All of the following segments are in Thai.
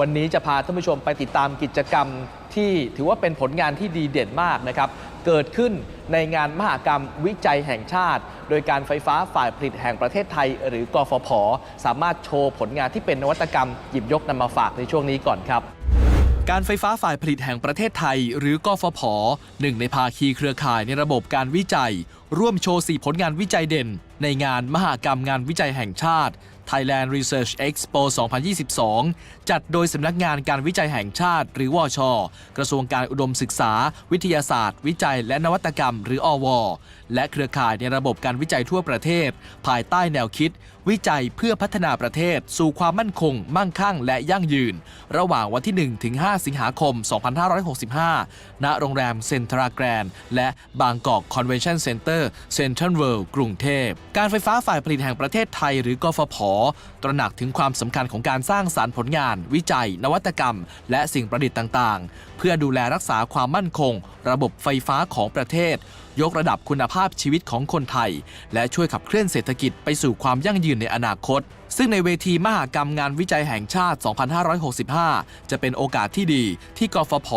วันนี้จะพาท่านผู้ชมไปติดตามกิจกรรมที่ถือว่าเป็นผลงานที่ดีเด่นมากนะครับ เกิดขึ้นในงานมหกรรมวิจัยแห่งชาติ โดยการไฟฟ้าฝ่ายผลิตแห่งประเทศไทย หรือกฟผ สามารถโชว์ผลงานที่เป็นนวัตกรรมหยิบยกนำมาฝากในช่วงนี้ก่อนครับ การไฟฟ้าฝ่ายผลิตแห่งประเทศไทย หรือกฟผ หนึ่งในภาคีเครือข่ายในระบบการวิจัย ร่วมโชว์ 4 ผลงานวิจัยเด่น ในงานมหกรรมงานวิจัยแห่งชาติ Thailand Research Expo 2022 จัดโดยสำนักงานการวิจัยแห่งชาติ หรือวช กระทรวงการอุดมศึกษา วิทยาศาสตร์ วิจัย และนวัตกรรม หรืออว และเครือข่ายในระบบการวิจัยทั่วประเทศ ภายใต้แนวคิด วิจัยเพื่อพัฒนาประเทศ สู่ความมั่นคง มั่งคั่ง และยั่งยืน ระหว่างวันที่1ถึง5สิงหาคม 2565 ณ โรงแรมเซ็นทราแกรนด์และบางกอกคอนเวนชั่นเซ็นเตอร์เซ็นทรัลเวิลด์กรุงเทพ การไฟฟ้าฝ่ายผลิตแห่งประเทศไทย หรือกฟผตระหนักถึงความสำคัญของการสร้างสารรค์ผลงาน วิจัย นวัตกรรม และสิ่งประดิษฐ์ต่าง ๆ เพื่อดูแลรักษาความมั่นคง ระบบไฟฟ้าของประเทศยกระดับคุณภาพชีวิตของคนไทย และช่วยขับเคลื่อนเศรษฐกิจไปสู่ความยั่งยืนในอนาคต ซึ่งในเวทีมหากรรมงานวิจัยแห่งชาติ 2565 จะเป็นโอกาสที่ดีที่กฟผ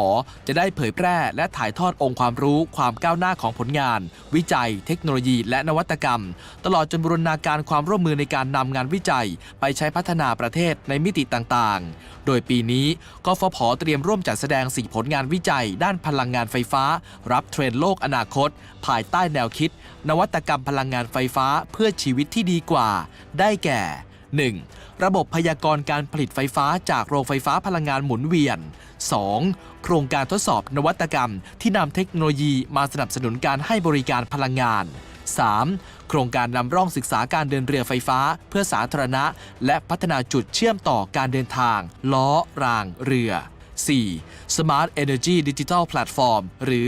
จะได้เผยแพร่ และถ่ายทอดองค์ความรู้ความก้าวหน้าของผลงาน วิจัย เทคโนโลยี และนวัตกรรม ตลอดจนบูรณาการความร่วมมือในการนำงานวิจัย ไปใช้พัฒนาประเทศในมิติต่างๆ โดยปีนี้กฟผเตรียมร่วมจัดแสดง 4 ผลงานวิจัย ด้านพลังงานไฟฟ้า รับเทรนด์โลกอนาคตภายใต้แนวคิด นวัตกรรมพลังงานไฟฟ้าเพื่อชีวิตที่ดีกว่า ได้แก่ 1. ระบบพยากรณ์การผลิตไฟฟ้าจากโรงไฟฟ้าพลังงานหมุนเวียน 2. โครงการทดสอบนวัตกรรมที่นำเทคโนโลยีมาสนับสนุนการให้บริการพลังงาน 3. โครงการนำร่องศึกษาการเดินเรือไฟฟ้าเพื่อสาธารณะ และพัฒนาจุดเชื่อมต่อการเดินทาง ล้อ ราง เรือ 4. Smart Energy Digital Platform หรือ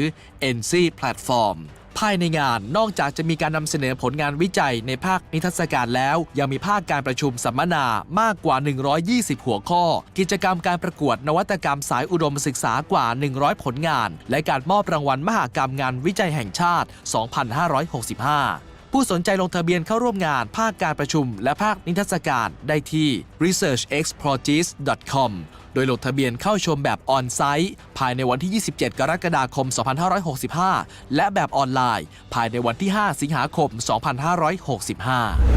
NC Platform ภายในงานนอกจากจะมีการนำเสนอผลงานวิจัยในภาคนิทรรศการแล้ว ยังมีภาคการประชุมสัมมนามากกว่า 120 หัวข้อ กิจกรรมการประกวดนวัตกรรมสายอุดมศึกษากว่า 100 ผลงาน และการมอบรางวัลมหากรรมงานวิจัยแห่งชาติ 2565 ผู้สนใจลงทะเบียนเข้าร่วมงานภาคการประชุม และภาคนิทรรศการได้ที่ researchexplorgis.com โดยลงทะเบียนเข้าชมแบบออนไซต์ ภายในวันที่ 27 กรกฎาคม 2565 และแบบออนไลน์ ภายในวันที่ 5 สิงหาคม 2565